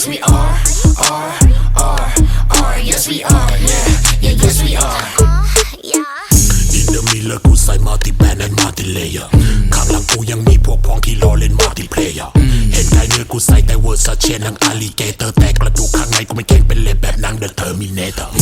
yes we are, are, are, are, yes we are, yeah, yeah, yes we are. อีเดอร์มีเลอกูใส่มาติแบนและมาติเลเยอร์ข้างหลังกูยังมีพวกพ้องที่รอเล่นมาติเพลเยอร์เห็นใกลเนื้อกูใส่แต่เวอร์ซาเชนทั้งอาลีเกเตอร์แต่กระดูกข้างในกูไม่แข็งเป็นเล็บแบบนางเดอะเทอร์มินเนเตอร์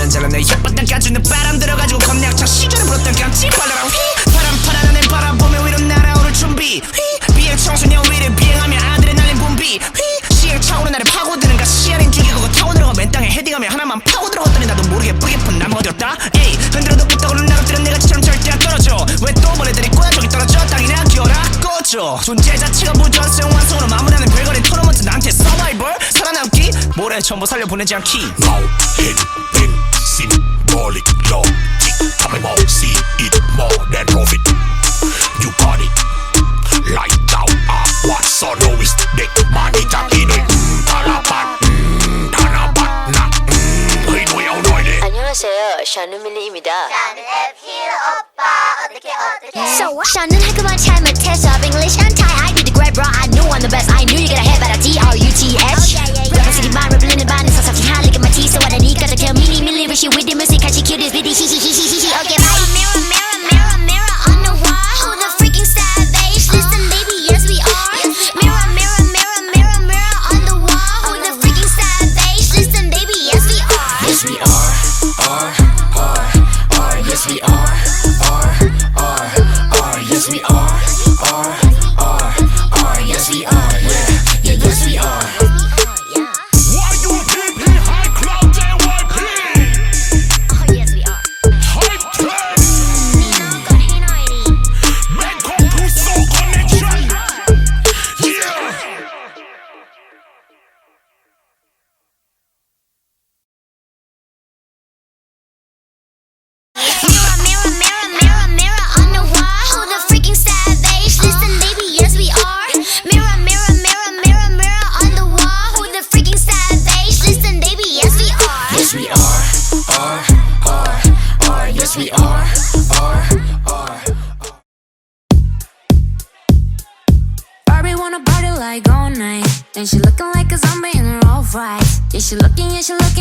그런 저런 내 혓바닥 까주는 바람 들어가지고 겁나 차 시절에 불었던 감지 발랄한 휘. 바람 파란 하늘 바라보며 위로 날아오를 준비. 휘. 비행 청소년 위를 비행하며 아들의 날린 분비. 휘. 시행착오로 나를 파고드는가 시야린 죽이고 타고 들어가 맨 땅에 헤딩하며 하나만 파고 들어갔더니 나도 모르게 뿌기쁜 나무가 되었다. 에이 흔들어도 끄떡오는 나락들은 내가 지처럼 절대 안 떨어져. 왜또 보내들이 꼬야족이 떨어져? 땅이나 기어라? 꺼져. 존재 자체가 무전성 완성으로 마무리하는 별거리 토너먼트 나한테 서바이벌? 살아남기? 모래 전부 살려보내지 않기. 저는 해금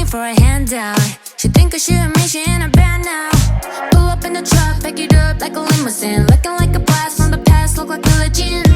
for a handout. She think that she a me, in a band now. Pull up in the truck, pack it up like a limousine. Looking like a blast from the past, look like a legend.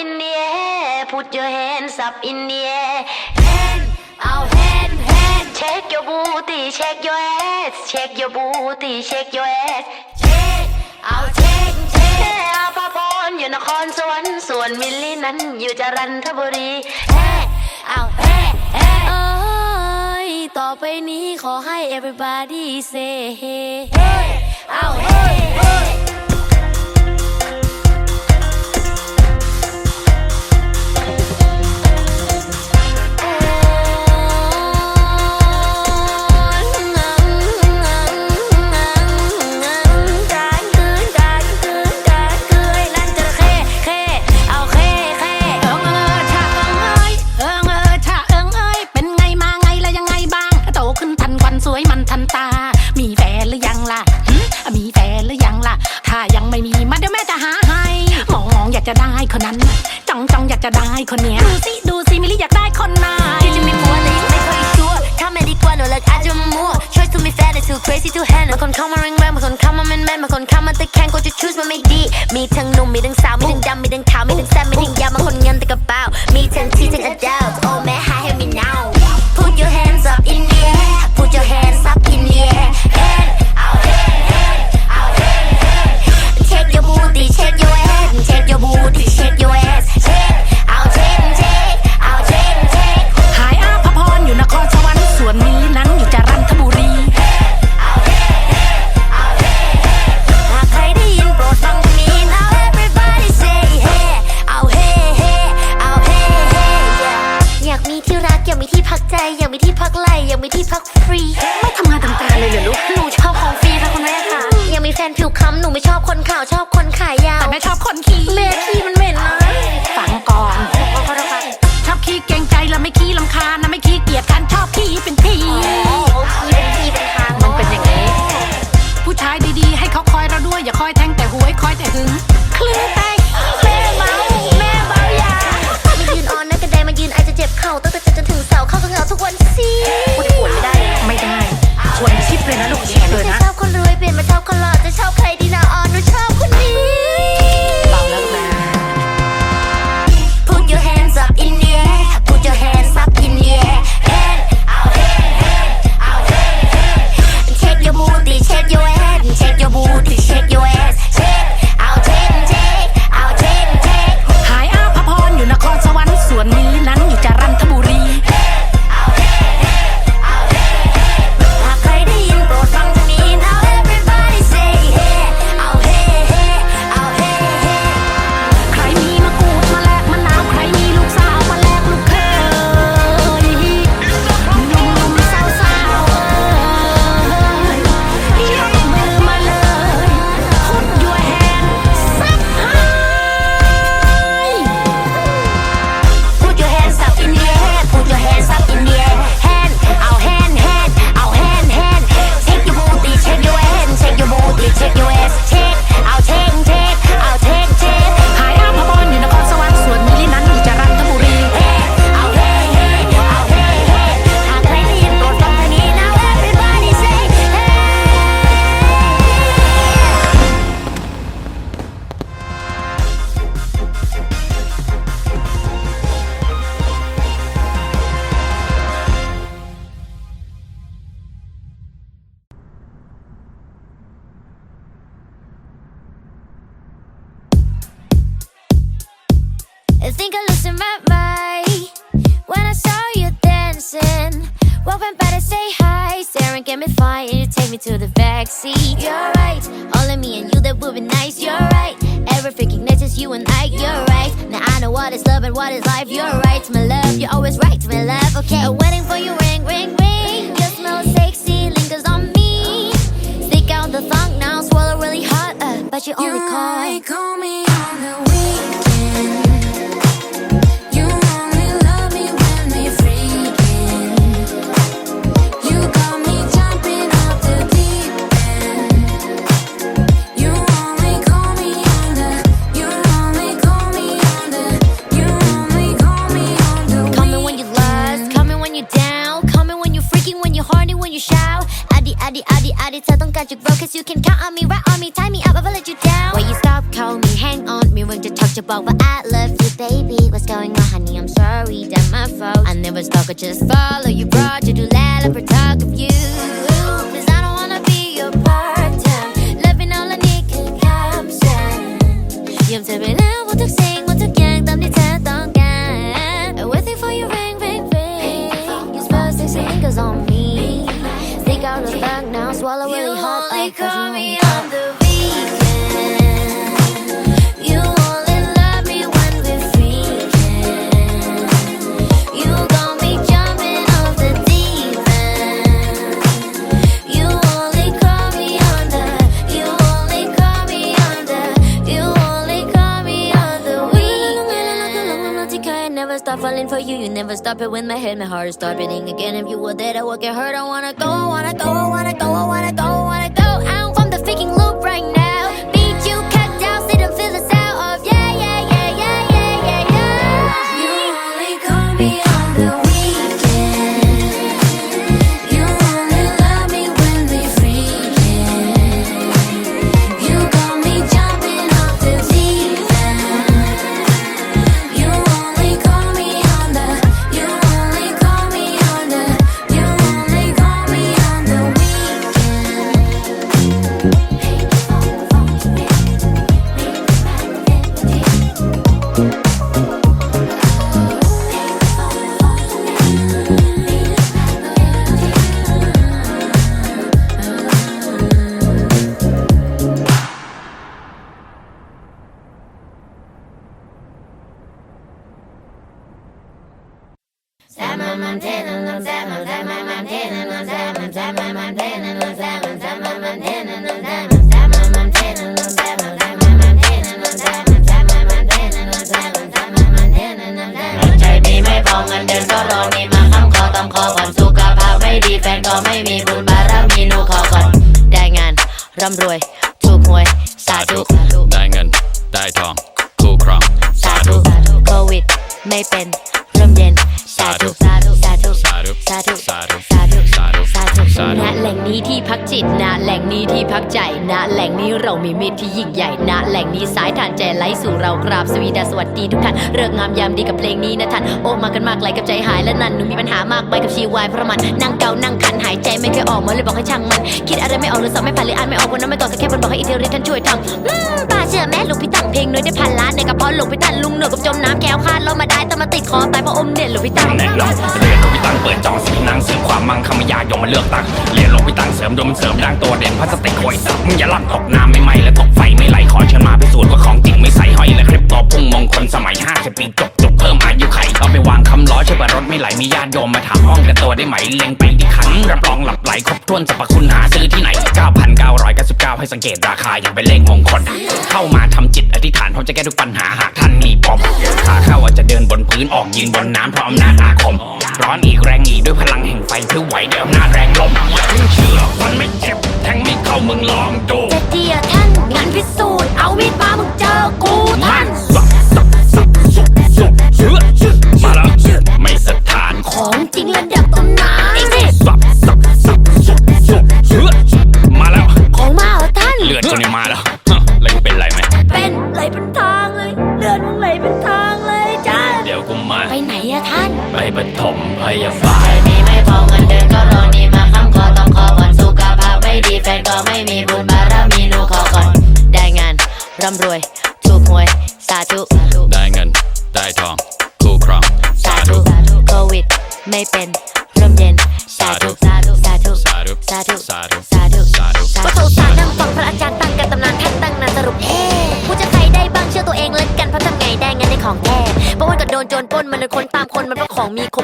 in the air put your hands up in the air hand out hand hand check your booty check your ass check your booty check your ass check out check check อาภพรอยู่นครสวรรค์ส่วนมิลลี่นั้นอยู่จรัญทบุรี hey out hey hey ต่อไปนี้ขอให้ everybody say hey hey out hey hey still hand บาคนเข้ามาแรงแรงมางคนเข้ามาแมนแมนมางคนเข้ามาตะแคงกูจะ choose มันไม่ดี มีทั้งหนุ่มมีทั้งสาว มีทั้งดำมีทั้งขาว มีทั้งแซ่บมีทั้งยาวมางคนเงินแต่กระเป๋า มีทั้งที่ทั้งอดาล life. You're right, my love. You're always right, my love. Okay, I'm waiting for you, ring, ring, ring. Your smell sexy, lingers on me. Stick out the thong now, swallow really hard, uh, but you only You call. call me on the untouchable, but I love you, baby. What's going on, honey? I'm sorry that my fault. I never stalk, I just follow you, broad. You do that, I talk of you. Cause I don't wanna be your part time. Loving all I need can come soon. You're telling me what to sing, what to gang, dumb, it's a dong gang. Waiting for you, ring, ring, ring. You smell sexy fingers on me. Think out the back now, swallow really hard. You only call me You never stop it when my head My heart start beating again. If you were there to work it hurt. I wanna go I wanna go I wanna go I wanna go I wanna go out from the freaking loop right now ร่ำรวย ถูกหวย สาธุ ได้เงิน ได้ทอง คู่ครอง สาธุ โควิด ไม่เป็นเริ่มเย็น สาธุ สาธุ สาธุ สาธุ สาธุ สาธุ สาธุสาธุ ณแหล่งนี้ที่พักจิตณแหล่งนี้ที่พักใจณแหล่งนี้เรามีมิตรที่ยิ่งใหญ่ณแหล่งนี้สายทานใจไหลสู่เรากราบสวีดาสวัสดีทุกท่านเริกงามยามดีกับเพลงนี้นะท่านโอ้มากันมากไหลกับใจหายและนั่นหนูมีปัญหามากไปกับชีวายเพราะมันนั่งเกานั่งคันหายใจไม่เคยออกมาเลยบอกให้ช่างมัน คิดอะไรไม่ออกหรือสอบไม่ผ่านหรืออ่านไม่ออกวันนั้นไม่ตอบก็แค่บนบอกให้อิทธิฤทธิ์ท่านช่วยทำอืมป้าเชื่อแม่หลวงพี่ตั้งเพลงน้อยได้พันล้านในกระเพาะหลวงพี่ตั้งลุงเหนือกับจมน้ำแก้วคาดเรามาได้ต้องมาติดคอตายเพราะอมเนี่ยหลวงพี่ตั้งแน่นอนเรียนหลวงพี่ตั้งเปิดจองสีนางเสริมความมั่งคำยายมาเลือกตั้งเรียนหลงไปตั้งเสริมดวงเสริมดังตัวเด่นพลาสติกโอยสับมึงอย่าลั่นตกน้ำไม่ไหมและตกไฟไม่ไหลขอเชิญมาพิสูจน์ว่าของจริงไม่ใส่หอยและคลิปตัวพุ่งมงคลสมัย 50 ปีจบจบ เพิ่มอายุไขเอาไปวางคำล้อช่วยเปิดรถไม่ไหลมีญาติโยมมาถามห้องแต่ตัวได้ไหมเล็งไปที่ขันรับรองหลับไหลครบถ้วนสรรพคุณหาซื้อที่ไหน 9,999 ให้สังเกตราคายังเป็นเลขมงคล เข้ามาทำจิตอธิษฐานพร้อมจะแก้ทุกปัญหาหากท่านมีปมขาเข้าอาจจะเดินบนพื้นออกยืนบนน้ำเพราะอำนาจอาคม ร้อนอีกแรงอีกด้วยพลังแห่งไฟพลิ้วไหวด้วยอำนาจแรงลมอย่าเพิ่งเชื่อมันไม่เจ็บแทงไม่เข้ามึงลองดูจะเดียท่านงานพิสูจน์เอามีดมามึงเจอกูท่าน มาแล้วไม่สถานของจริงระดับตำนานสับสับสับสุบสุบเชื่อมาแล้วของมาเหรอท่านเลือดกูนี่มาแล้วฮะแล้วกูเป็นไรไหมเป็นไหลเป็นทางเลยเลือดมึงไหลเป็นทางเลยจ้าเดี๋ยวกูมาไปไหนอะท่าน ไปปฐมพยาบาลใช้นี่ไม่พอเงินเดือนก็รอนี่มาค้ำคอต้องคอก่อนสุขภาพไม่ดีแฟนก็ไม่มีบุญบารมีหนูขอก่อนได้งานร่ำรวยถูกหวย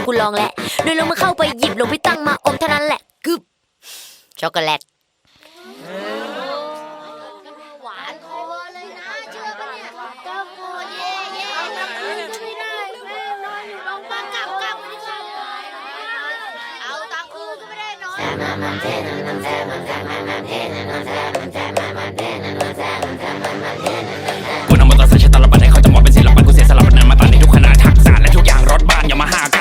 กูลองแหละโดยลงมาเข้าไปหยิบลงพี่ตั้งมาอมเท่านั้นแหละกึบช็อกโกแลต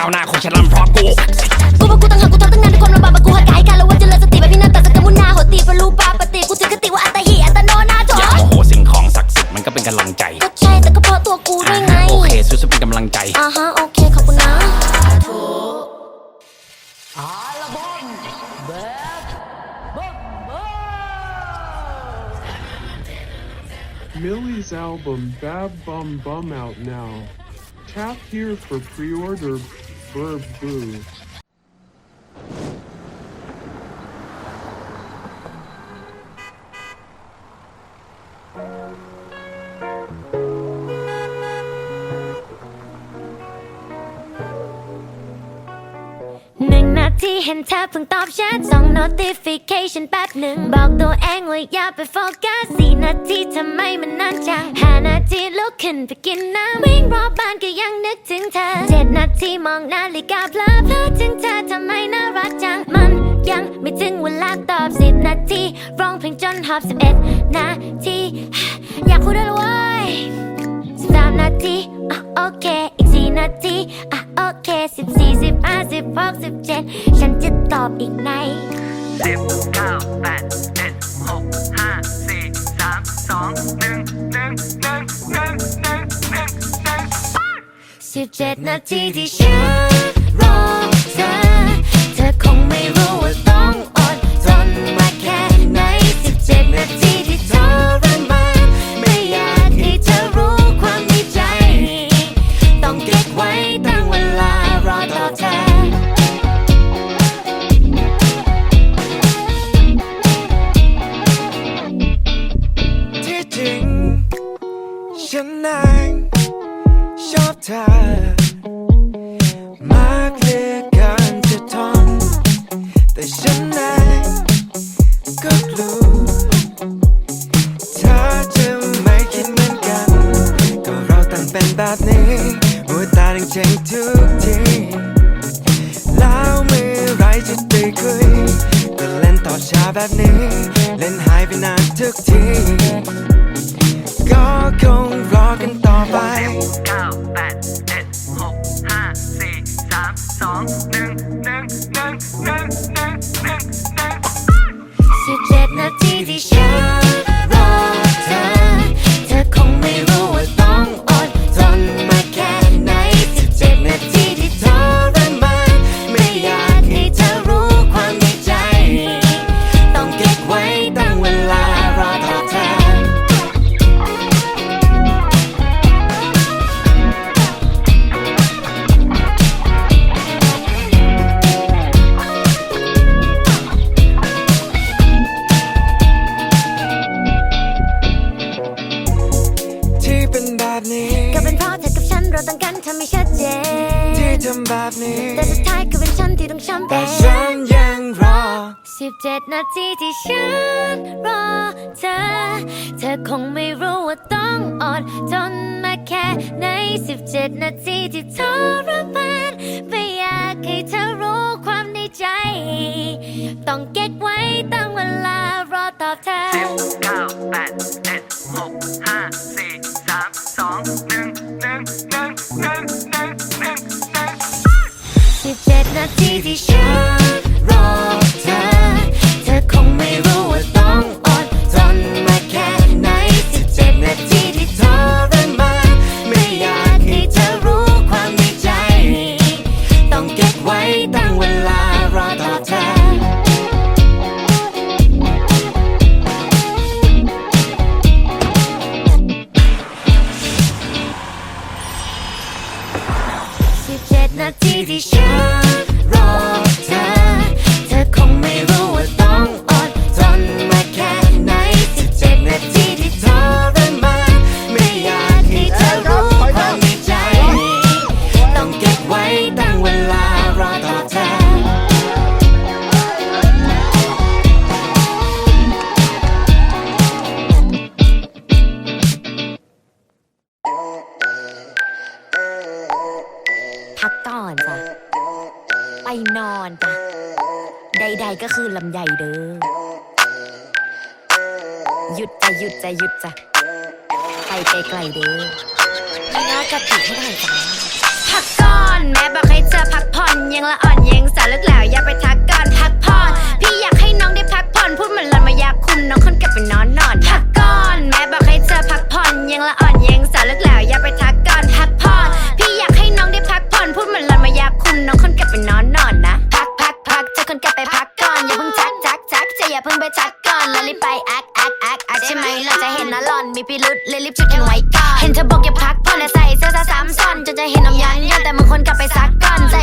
ข้าวหน้าคนฉลาดเพราะกู กูว่ากูตั้งหากกูทำตั้งนานด้วยความลำบากมากูหัดกายกันแล้วว่าจะเจริญสติแบบพี่นาตัดสกมุนาหัวตีปรูปาปฏิกูถือคติว่าอัตหิอัตโนนาถออย่าโมโหสิ่งของศักดิ์สิทธิ์มันก็เป็นกำลังใจก็ใช่แต่ก็เพราะตัวกูด้วยไง โอเคสู้ๆเป็นกำลังใจ อ่าฮะโอเคขอบคุณนะ Millie's album Bab Bum Bum out now. Tap here for pre-order Verb Boo. หนึ่งนาทีเห็นเธอเพิ่งตอบแชทสอง notification แป๊บหนึ่ง บอกตัวเองว่าอย่าไปโฟกัสสี่นาทีทำไมมันนานจังห้านาทีลุกขึ้นไปกินน้ำวิ่งรอบบ้านก็ยังนึกถึงเธอเจ็ดนา ฬิกาเพลอเพลอถึงเธอทำไมน่ารักจัง มันยังไม่ถึงเวลาตอบสิบนาทีร้องเพลงจนหอบสิบเอ็ดนาที อยากพูดด้วยเลยเว้สิบสามนาทีอะโอเค อีกสี่นาทีอะโอเคสิบสี่สิบห้าสิบหกสิบเจ็ดฉันจะตอบอีกในสิบเก้าแปดเจ็ดหกห้าสี่สามสองหนึ่งหนึ่ง 17 นาทีที่ฉันรอเธอ เธอคงไม่รู้ว่าต้องอดทนมาแค่ไหน 17 นาทีที่ทรมานไม่อยากให้เธอรู้ความในใจ ต้องเก็บไว้ตั้งเวลารอต่อเธอ ที่จริงฉันนั้ ช นาทีที่ฉันรอเธอ เธอคงไม่รู้ว่าต้องอดทนมาแค่ไหนสิบเจ็ดนาทีที่ทรมานไม่อยากให้เธอรู้ความในใจ ต้องเก็บไว้ตั้งเวลารอตอบแทนเก้าแปดเจ็ดหกห้าสี่สามสองหนึ่งหนึ่งหนึ่งหนึ่งหนึ่งหนึ่งหนึ่งสิบเจ็ดนาทีที่ อนจ้ะ ไปนอนจ้ะ ใด ๆ ก็คือลำใหญ่เด้อ หยุดจ้ะหยุดจ้ะหยุดจ้ะ ไปไกลๆเด้อไม่น่าจะผิดให้หน่อยจ้ะพักก่อนแม่บอกให้เธอพักผ่อนยังละอ่อนยังสาวลึกแล้วอย่าไปทักก่อนพักผ่อนพี่อยากให้น้องได้พักผ่อนพูดเหมือนหลอนมายาคุมน้องคนกลับไปนอนนอนพักก่อนแม่บอกให้เธอพักผ่อนยังละอ่อนยังสาวลึกแล้วอย่าไปทักก่อนพักผ่อนพี่อยากให้น้องได้พัก ผ่อนพูดเหมือนหลอนมายาคุมน้องคนกลับไปนอนนอนนะ พักพักพักเธอคนกลับไปพักก่อนอย่าเพิ่งจักจักจักจะอย่าเพิ่งไปทักก่อนแล้วรีบไปแอคแอคแอคแอคใช่ไหมเราจะเห็นนะหลอนมีพิรุษเลยรีบช่วยกันไว้ก่อนเห็นเธอบอกอย่าพักผ่อนและใส่เสื้อซะซ้ำซ้อนจนจะเห็นน้ำยันยันแต่มึงคนกลับไปซักก่อนใส่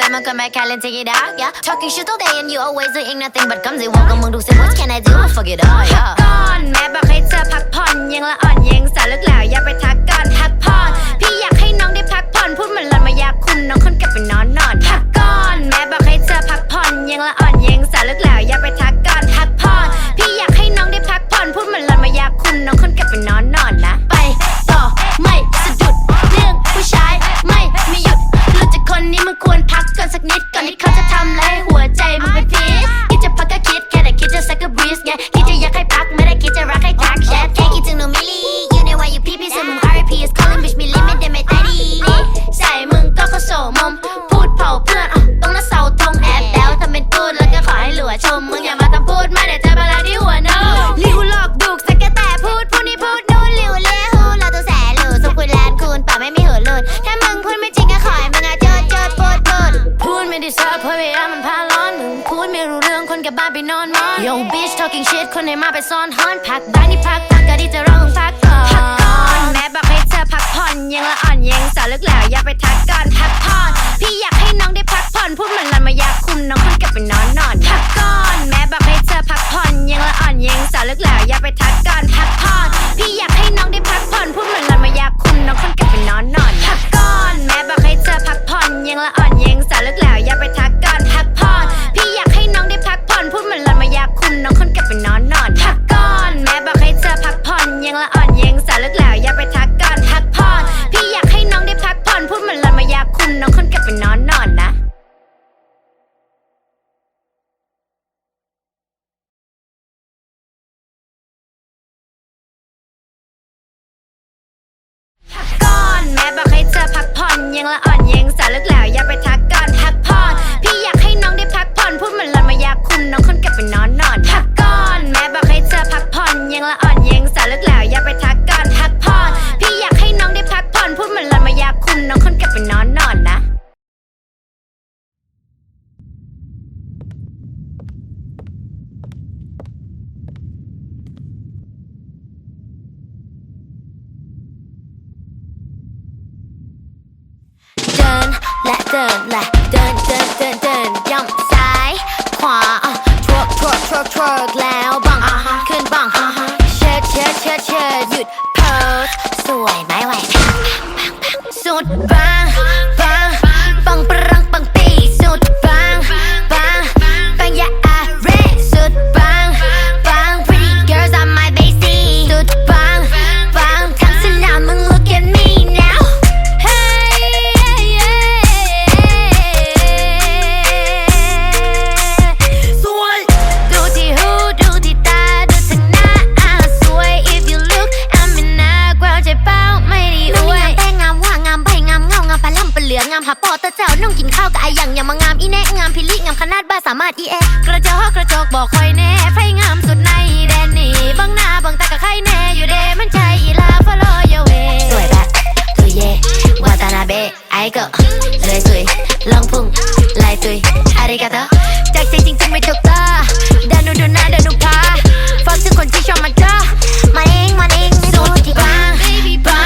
หายมันเลยไปแต่มันก็ไม่แค่เล่น take it out yeah talking shit all day and you always doing nothing but comes in walk กับมึงดูสิ what can I do fuck it all yeah ก่อนแม่บอกให้เธอพักผ่อนยังละอ่อนยังสาวลึกแล้วอย่าไปทักก่อนพักผ่อนพี่อยากให้น้องได้พักผ่อนพูดเหมือนหลอนมายาคุมน้องคนเก็บเป็น กก่อนสักนิดก่อนที่เขาจะทำอะไร talking shit คนไห เดินและเดินและเดินเดินเดินเดินย่ำซ้ายขวาทรวกทวกทวกทวกแล้ว เหลืองงามหาปอตะเจ้าน้องกินข้าวกับไอหยังอย่ามางามอีแนะงามพิลิงามขนาดบ้าสามารถอีแอกระจอกกระจกบอกคอยแน่ไฟงามสุดในแดนนี่บังหน้าบังตากับใครแน่อยู่เดมันใจอีลาฟอลโลยเวสวยแบบตุยเย่วาตานาเบะไอเกะเลยสุยลองพุ่งลายตุยอาริกาโตจากใจจริงๆไม่ถูกตาดานูดูหน้าดานูพาฟังถึงคนที่ชอบมาจ้ามาเองมาเองไม่สุรู้ที่ปับ้าง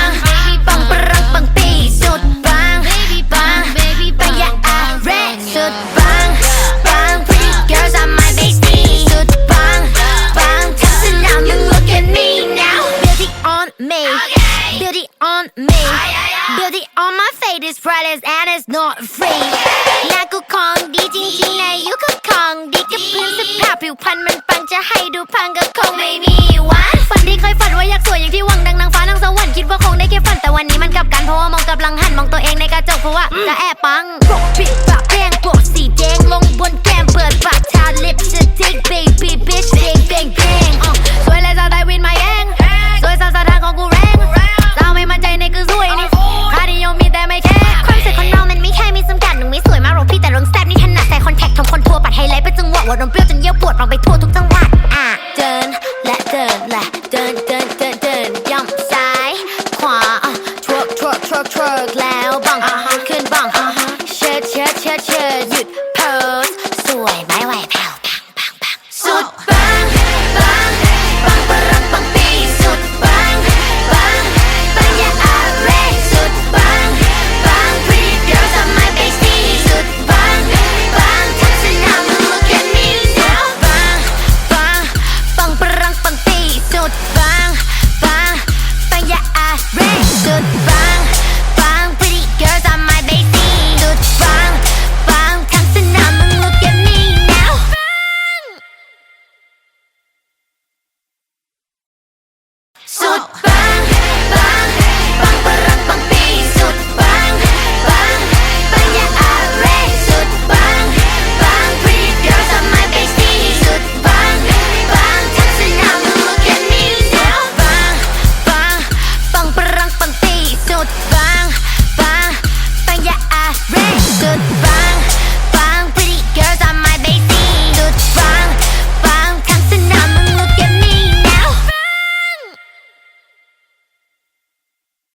is and it's not free น้ากูของดีจริงๆนะยุคของดีกับพื้นสภาพผิวพรรณมันปังจะให้ดูพังก็คงไม่มีวะฝันที่เคยฝันว่าอยากสวยอย่างที่หวังดังนางฟ้านางสวรรค์คิดว่าคงได้แค่ฝันแต่วันนี้มันกลับกันเพราะว่ามองกลับหลังหันมองตัวเองในกระจกเพราะว่าจะแอบ